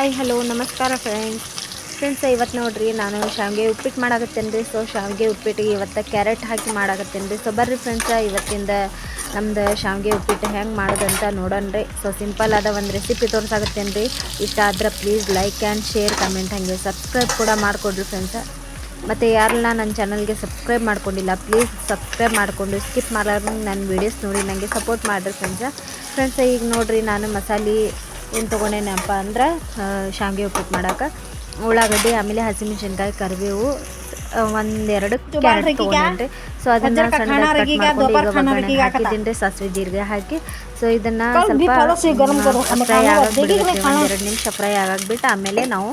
Hi, hello, ನಮಸ್ಕಾರ friends friends ಇವತ್ತು ನೋಡ್ರಿ, ನಾನು ಶಾವಿಗೆ ಉಪ್ಪಿಟ್ಟು ಮಾಡಾಕತ್ತೇನೆ ರೀ ಸೊ ಶಾವಿಗೆ ಉಪ್ಪಿಟ್ಟಿಗೆ ಇವತ್ತು ಕ್ಯಾರೆಟ್ ಹಾಕಿ ಮಾಡಾಕತ್ತೇನೆ ರೀ ಸೊ ಬರ್ರಿ ಫ್ರೆಂಡ್ಸ ಇವತ್ತಿಂದ ನಮ್ದು ಶಾವಿಗೆ ಉಪ್ಪಿಟ್ಟು ಹೆಂಗೆ ಮಾಡೋದಂತ ನೋಡೋಣ ರೀ ಸೊ ಸಿಂಪಲ್ ಆದ ಒಂದು ರೆಸಿಪಿ ತೋರ್ಸಾಕತ್ತೇನೆ ರೀ ಇಷ್ಟ ಆದ್ರೆ please like and share comment ಹಾಗೆ ಸಬ್ಸ್ಕ್ರೈಬ್ ಕೂಡ ಮಾಡಿಕೊಡ್ರಿ ಫ್ರೆಂಡ್ಸ ಮತ್ತು ಯಾರೆಲ್ಲ ನನ್ನ ಚಾನಲ್ಗೆ ಸಬ್ಸ್ಕ್ರೈಬ್ ಮಾಡ್ಕೊಂಡಿಲ್ಲ ಪ್ಲೀಸ್ ಸಬ್ಸ್ಕ್ರೈಬ್ ಮಾಡಿಕೊಂಡು ಸ್ಕಿಪ್ ಮಾಡಲಾರ್ದು ನನ್ನ ವೀಡಿಯೋಸ್ ನೋಡಿ ನನಗೆ ಸಪೋರ್ಟ್ ಮಾಡಿರಿ ಫ್ರೆಂಡ್ಸ ಫ್ರೆಂಡ್ಸ್ ಈಗ ನೋಡಿರಿ ನಾನು ಮಸಾಲೆ ಏನು ತೊಗೊಂಡೇನಪ್ಪ ಅಂದ್ರೆ ಶಾವಿಗೆ ಉಪ್ಪಿಟ್ಟು ಮಾಡೋಕೆ ಉಳ್ಳಾಗಡ್ಡಿ ಆಮೇಲೆ ಹಸಿಮೆಣಸಿನ್ಕಾಯಿ ಕರಿಬೇವು ಒಂದೆರಡು ಕ್ಯಾರೆಟ್ ತೊಗೊಂಡೇನ್ರಿ. ಸೊ ಅದನ್ನ ಸಣ್ಣ ಕಟ್ ಮಾಡ್ಕೊಂಡು ಈಗ ಒಗ್ಗರಣೆ ಹಾಕಿದ್ದೀನಿ ರೀ ಸಾಸಿವೆ ಜೀರಿಗೆ ಹಾಕಿ. ಸೊ ಇದನ್ನ ಸ್ವಲ್ಪ ಫ್ರೈ ಆಗಕ್ಕೆ ಬಿಡ್ಬೇಕು ಒಂದೆರಡು ನಿಮಿಷ ಫ್ರೈ ಆಗಕ್ಕೆ ಬಿಟ್ಟು ಆಮೇಲೆ ನಾವು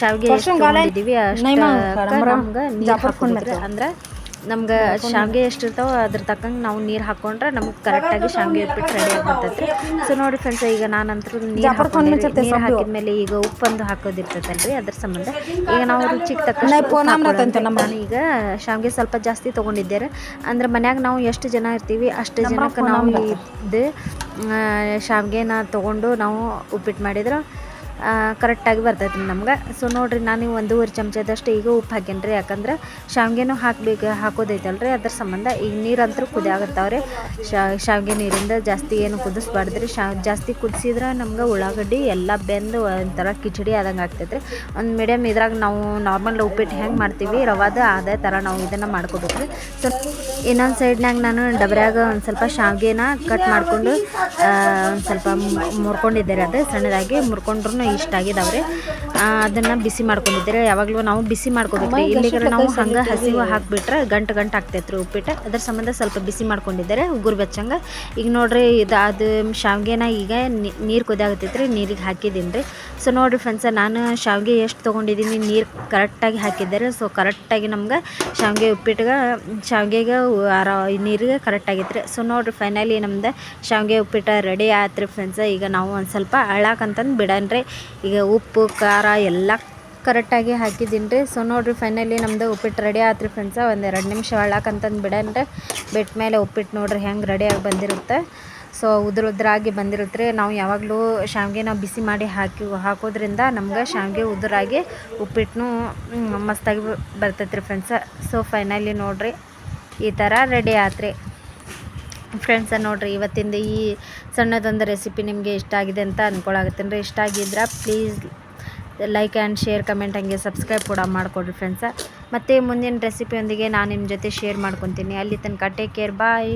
ಶಾವಿಗೆ ಎಷ್ಟು ತೊಗೊಂಡಿದ್ದೀವಿ ಅಷ್ಟು ನಮ್ಗೆ ನೀರು ಹಾಕೊಂಡ್ಬಿಟ್ರೆ ಅಂದ್ರೆ ನಮ್ಗೆ ಶಾವಿಗೆ ಎಷ್ಟು ಇರ್ತಾವ ಅದ್ರ ತಕ್ಕಂಗೆ ನಾವು ನೀರು ಹಾಕೊಂಡ್ರೆ ನಮ್ಗೆ ಕರೆಕ್ಟಾಗಿ ಶಾವಿಗೆ ಉಪ್ಪಿಟ್ಟು ರೆಡಿ ಆಗ್ಬಿಡ್ತೈತೆ ಸೊ ನೋಡಿ ಫ್ರೆಂಡ್ಸ್ ಈಗ ನಾನಂತರೂ ನೀರು ಹಾಕಿ ನೀರು ಹಾಕಿದ್ಮೇಲೆ ಈಗ ಉಪ್ಪೊಂದು ಹಾಕೋದಿರ್ತೈತಲ್ರಿ ಅದ್ರ ಸಂಬಂಧ. ಈಗ ನಾವು ರುಚಿಗೆ ತಕ್ಕ ನಾನು ಈಗ ಶಾವಿಗೆ ಸ್ವಲ್ಪ ಜಾಸ್ತಿ ತೊಗೊಂಡಿದ್ದೇವೆ ಅಂದ್ರೆ ಮನ್ಯಾಗ ನಾವು ಎಷ್ಟು ಜನ ಇರ್ತೀವಿ ಅಷ್ಟು ಜನಕ್ಕೆ ನಾವು ಇದ್ದು ಶಾವಿಗೆನ ತೊಗೊಂಡು ನಾವು ಉಪ್ಪಿಟ್ಟು ಮಾಡಿದ್ರೆ ಕರೆಕ್ಟಾಗಿ ಬರ್ತೈತೆ ನಮ್ಗೆ. ಸೊ ನೋಡಿರಿ, ನಾನು ಒಂದೂವರೆ ಚಮಚದಷ್ಟು ಈಗ ಉಪ್ಪು ಹಾಕೇನ್ರಿ ಯಾಕಂದ್ರೆ ಶಾವಿಗೆನೂ ಹಾಕ್ಬೇಕು ರೀ ಅದ್ರ ಸಂಬಂಧ ಈಗ ನೀರಂತರೂ ಕುದಿಯಾಗತ್ತಾವ್ರಿ ಶಾವಿಗೆ ನೀರಿಂದ ಜಾಸ್ತಿ ಏನು ಕುದಿಸ್ಬಾರ್ದ್ರಿ. ಶಾ, ಜಾಸ್ತಿ ಕುದಿಸಿದ್ರೆ ನಮ್ಗೆ ಉಳ್ಳಾಗಡ್ಡಿ ಎಲ್ಲ ಬೆಂದು ಒಂಥರ ಕಿಚಡಿ ಆದಂಗೆ ಆಗ್ತೈತ್ರಿ. ಒಂದು ಮೀಡಿಯಮ್ ಇದ್ರಾಗ ನಾವು ನಾರ್ಮಲ್ ಉಪ್ಪಿಟ್ಟು ಹೆಂಗೆ ಮಾಡ್ತೀವಿ, ರವಾದ ಅದೇ ಥರ ನಾವು ಇದನ್ನು ಮಾಡ್ಕೋಬೇಕ್ರಿ. ಸೊ ಇನ್ನೊಂದು ಸೈಡ್ನಾಗ ನಾನು ಡಬ್ರ್ಯಾಗ ಒಂದು ಸ್ವಲ್ಪ ಶಾವಿಗೆನ ಕಟ್ ಮಾಡಿಕೊಂಡು ಒಂದು ಸ್ವಲ್ಪ ಮುರ್ಕೊಂಡಿದ್ದೆ ರೀ ಅದು. ಸಣ್ಣದಾಗಿ ಮುರ್ಕೊಂಡ್ರು ಇಷ್ಟ ಆಗಿದಾವ್ರಿ. ಅದನ್ನು ಬಿಸಿ ಮಾಡ್ಕೊಂಡಿದ್ದಾರೆ? ಯಾವಾಗಲೂ ನಾವು ಬಿಸಿ ಮಾಡ್ಕೋಬೇಕು ಇಲ್ಲಿಗೆ ನಾವು ಹಂಗೆ ಹಸಿವು ಹಾಕಿಬಿಟ್ರೆ ಗಂಟು ಗಂಟು ಆಗ್ತೈತ್ರಿ ಉಪ್ಪಿಟ್ಟು. ಅದ್ರ ಸಂಬಂಧ ಸ್ವಲ್ಪ ಬಿಸಿ ಮಾಡ್ಕೊಂಡಿದ್ದಾರೆ ಉಗುರು ಬೆಚ್ಚಂಗೆ. ಈಗ ನೋಡ್ರಿ ಇದು ಅದು ಶಾವಿಗೆನ ಈಗ ನೀರು ಕುದಿಯಾಗತ್ತೈತ್ರಿ ನೀರಿಗೆ ಹಾಕಿದ್ದೀನಿ ರೀ ಸೊ ನೋಡಿರಿ ಫ್ರೆಂಡ್ಸ ನಾನು ಶಾವಿಗೆ ಎಷ್ಟು ತೊಗೊಂಡಿದ್ದೀನಿ ನೀರು ಕರೆಕ್ಟಾಗಿ ಹಾಕಿದ್ದಾರೆ. ಸೊ ಕರೆಕ್ಟಾಗಿ ನಮ್ಗೆ ಶಾವಿಗೆ ಉಪ್ಪಿಟ್ಟಿಗೆ ಶಾವಿಗೆಗೆ ಆರಾ ನೀರಿಗೆ ಕರೆಕ್ಟ್ ರೀ ಸೊ ನೋಡಿರಿ ಫೈನಲಿ ನಮ್ದು ಶಾವಿಗೆ ಉಪ್ಪಿಟ್ಟು ರೆಡಿ ಆಯ್ತು ಫ್ರೆಂಡ್ಸ ಈಗ ನಾವು ಒಂದು ಸ್ವಲ್ಪ ಅಳಾಕಂತಂದು ಬಿಡನ್ರಿ. ಈಗ ಉಪ್ಪು, ಖಾರ ಎಲ್ಲ ಕರೆಕ್ಟಾಗಿ ಹಾಕಿದ್ದೀನಿ ರೀ. ಸೊ ನೋಡಿರಿ ಫೈನಲಿ ನಮ್ದು ಉಪ್ಪಿಟ್ಟು ರೆಡಿ ಆಯ್ತು ಫ್ರೆಂಡ್ಸ ಒಂದು ಎರಡು ನಿಮಿಷ ಬಿಡೋಣ ರೀ ಬಿಟ್ಟ ಮೇಲೆ ಉಪ್ಪಿಟ್ಟು ನೋಡ್ರಿ ಹೆಂಗೆ ರೆಡಿಯಾಗಿ ಬಂದಿರುತ್ತೆ. ಸೊ ಉದ್ರ ಉದ್ರಾಗಿ ಬಂದಿರುತ್ತೆ ರೀ. ನಾವು ಯಾವಾಗಲೂ ಶಾವಿಗೆ ನಾವು ಬಿಸಿ ಮಾಡಿ ಹಾಕಿ ಹಾಕೋದ್ರಿಂದ ನಮ್ಗೆ ಶಾವಿಗೆ ಉದುರಾಗಿ ಉಪ್ಪಿಟ್ಟು ಮಸ್ತಾಗಿ ಬರ್ತೈತೆ ರೀ ಫ್ರೆಂಡ್ಸ ಸೊ ಫೈನಲಿ ನೋಡಿರಿ, ಈ ಥರ ರೆಡಿ ಆತ್ರಿ. ಫ್ರೆಂಡ್ಸ ನೋಡಿರಿ, ಇವತ್ತಿಂದ ಈ ಸಣ್ಣದೊಂದು ರೆಸಿಪಿ ನಿಮಗೆ ಇಷ್ಟ ಆಗಿದೆ ಅಂತ ಅಂದ್ಕೊಳಾಗತ್ತೀನಿ ರೀ ಇಷ್ಟ ಆಗಿದ್ರೆ please like and share comment ಹಂಗೆ ಸಬ್ಸ್ಕ್ರೈಬ್ ಕೂಡ ಮಾಡಿಕೊಡ್ರಿ ಫ್ರೆಂಡ್ಸ ಮತ್ತು ಮುಂದಿನ ರೆಸಿಪಿಯೊಂದಿಗೆ ನಾನು ನಿಮ್ಮ ಜೊತೆ ಶೇರ್ ಮಾಡ್ಕೊತೀನಿ. ಅಲ್ಲಿ ತನಕ ಟೇಕ್ ಕೇರ್ ಬಾಯ್